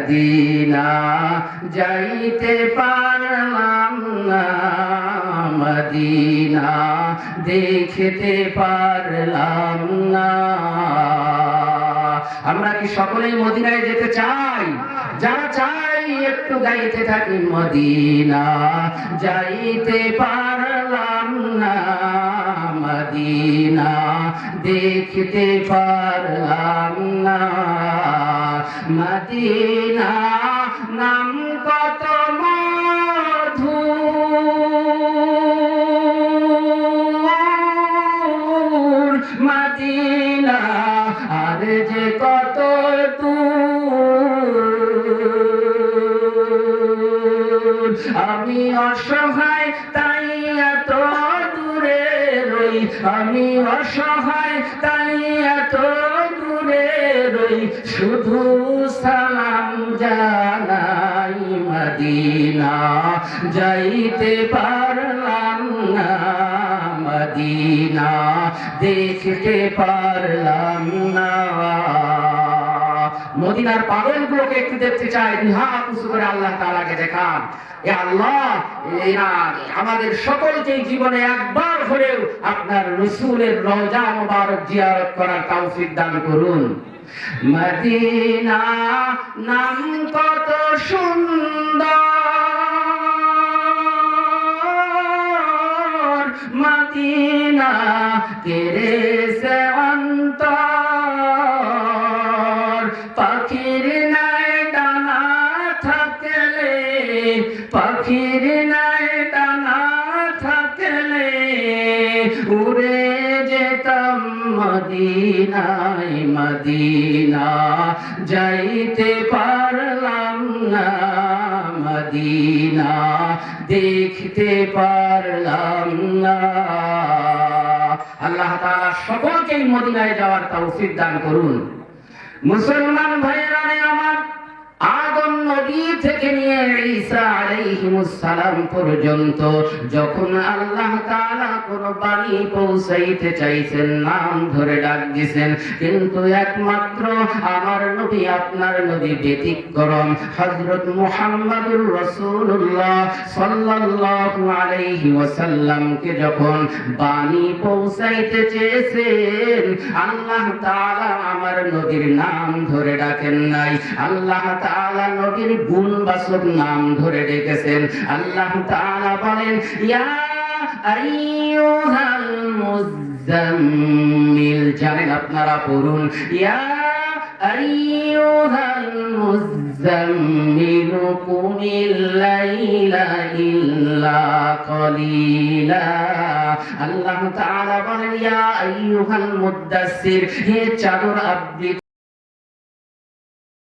Medina যাইতে পারলাম না, মদিনা দেখতে পারলাম না। আমরা কি সকলেই মদিনায় যেতে চাই? যারা চাই, একটু গাইতে থাকি মদিনা। যাইতে পারলাম না, মদিনা দেখতে পারলাম না। মদিনা নাম কত মধু। মদিনা, আর যে কত দূর। আমি অসহায়, তাই এত দূরে রই। আমি অসহায়, তাই এত শুধু সালাম জানাই মদিনা। যাইতে পারলাম না মদিনা। দেখতে পারলাম না। মদিনার পাগলগুলোকে একটু দেখতে চাই। হাত উঁচু করে আল্লাহ তালাকে দেখান। এ আল্লাহ আমাদের সকলকে জীবনে একবার হলেও আপনার রসুলের রওজা মোবারক জিয়ারত করার তৌফিক দান করুন। মদিনা নাম কত সুন্দর। মদিনা তেরে সে অন্তর। পাখির নাই ডানা থাকলে পাখির মদিনায় মদিনা, যাইতে পারলাম না মদিনা, দেখতে পারলাম না। আল্লাহ তাআলা সকলকেই মদিনায় যাওয়ার তৌফিক দান করুন। মুসলমান ভাইয়েরা ঈসা আলাইহিমুস সালাম পর্যন্ত যখন আল্লাহ তাআলা বাণী পৌঁছাইতে চাইছেন, নাম ধরে ডাক কিন্তু একমাত্র আমার নবী, আপনার নবী ব্যতিক্রম, হযরত রাসূলুল্লাহ সাল্লাল্লাহু আলাইহি ওয়াসাল্লামকে যখন বাণী পৌঁছাইতে চেয়েছেন, আল্লাহ তাআলা আমার নবীর নাম ধরে ডাকেন নাই। আল্লাহ তাআলা নবীর গুণ বাচক নাম ধরে ডেকেছেন আল্লাহ তাআলা বলেন, ইয়া আইয়ুহাল মুজাম্মিল জানেন আপনারা, পড়ুন। ইয়া আল্লাহ তাআলা বলেন, ইয়া আইয়ুহাল হে চাদর আবৃত